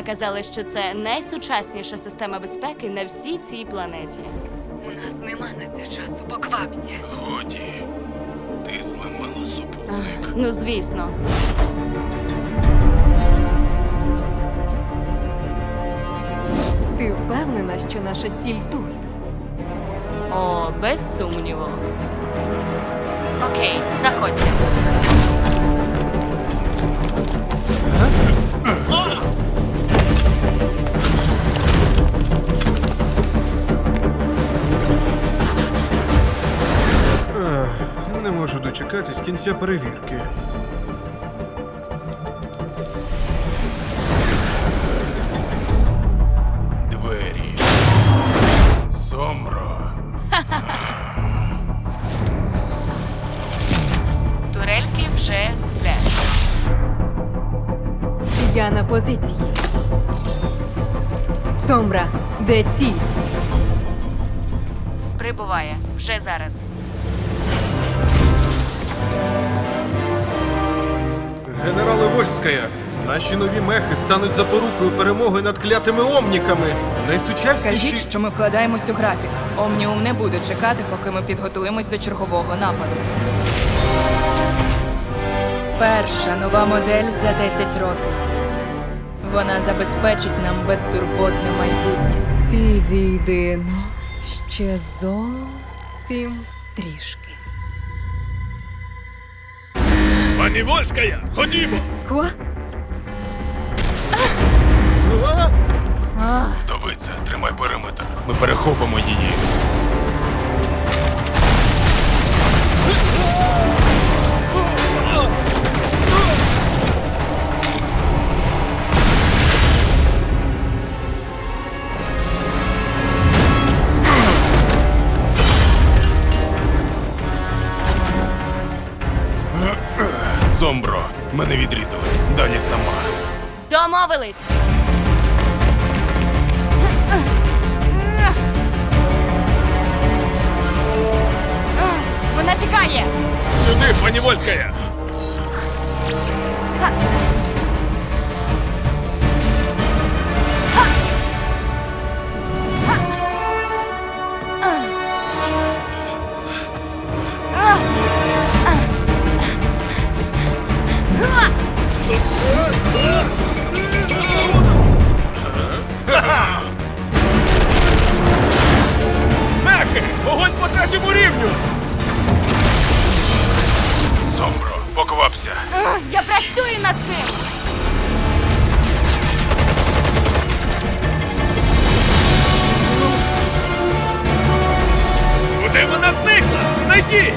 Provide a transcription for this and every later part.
А казали, що це найсучасніша система безпеки на всій цій планеті. У нас нема на це часу, поквапся. Годі, ти зламала супутник. Ну, звісно. Ти впевнена, що наша ціль тут? О, без сумніву. Окей, заходьте. Дочекатись кінця перевірки. Двері. Сомро. Турельки вже сплять. Я на позиції. Сомбра, де ціль? Прибуває вже зараз. Вольськая, наші нові мехи стануть запорукою перемоги над клятими омніками. Найсучасніші... Скажіть, що ми вкладаємось у графік. Омніум не буде чекати, поки ми підготуємось до чергового нападу. Перша нова модель за 10 років. Вона забезпечить нам безтурботне майбутнє. Підійди ну, ще зовсім трішки. Пані ходімо! Кво? Вдовиця, тримай периметр. Ми перехопимо її. Сомбро, мене відрізали. Далі сама. Домовились! Вона тікає! Сюди, пані Сомбро. Я працюю над цим! Куди вона зникла? Знайди!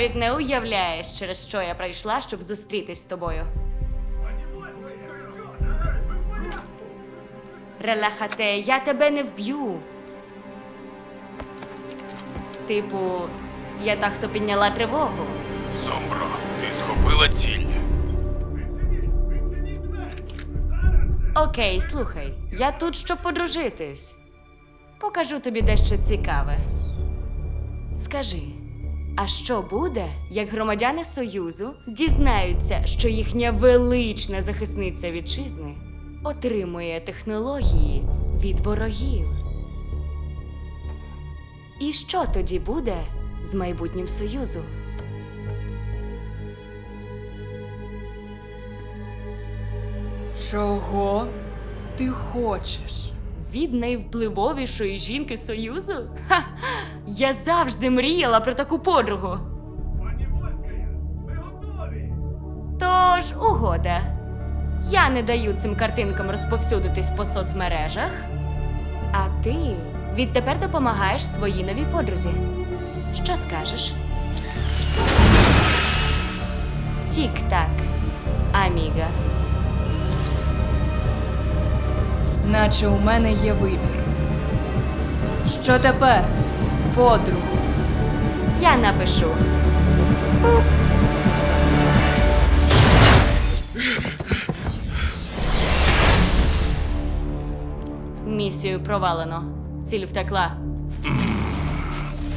Навіть не уявляєш, через що я прийшла, щоб зустрітись з тобою. Релахате, я тебе не вб'ю. Типу, я та, хто підняла тривогу. Сомбро, ти схопила ціль. Окей, слухай, я тут, щоб подружитись. Покажу тобі дещо цікаве. Скажи, а що буде, як громадяни Союзу дізнаються, що їхня велична захисниця вітчизни отримує технології від ворогів? І що тоді буде з майбутнім Союзу? Чого ти хочеш? Від найвпливовішої жінки Союзу? Ха! Я завжди мріяла про таку подругу. Тож, угода. Я не даю цим картинкам розповсюдитись по соцмережах. А ти відтепер допомагаєш своїй новій подрузі. Що скажеш? Тік-так, аміга. Наче у мене є вибір. Що тепер, подругу. Я напишу. Місію провалено. Ціль втекла.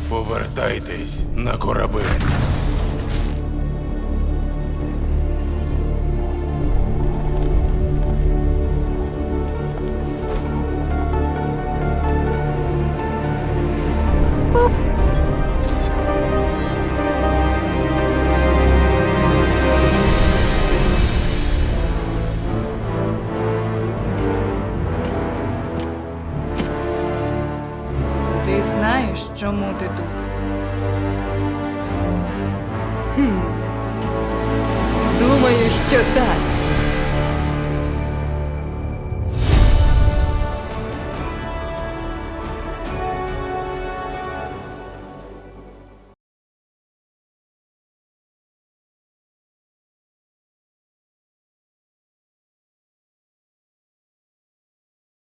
Повертайтесь на корабель. Чому ти тут? Хм. Думаю, що так.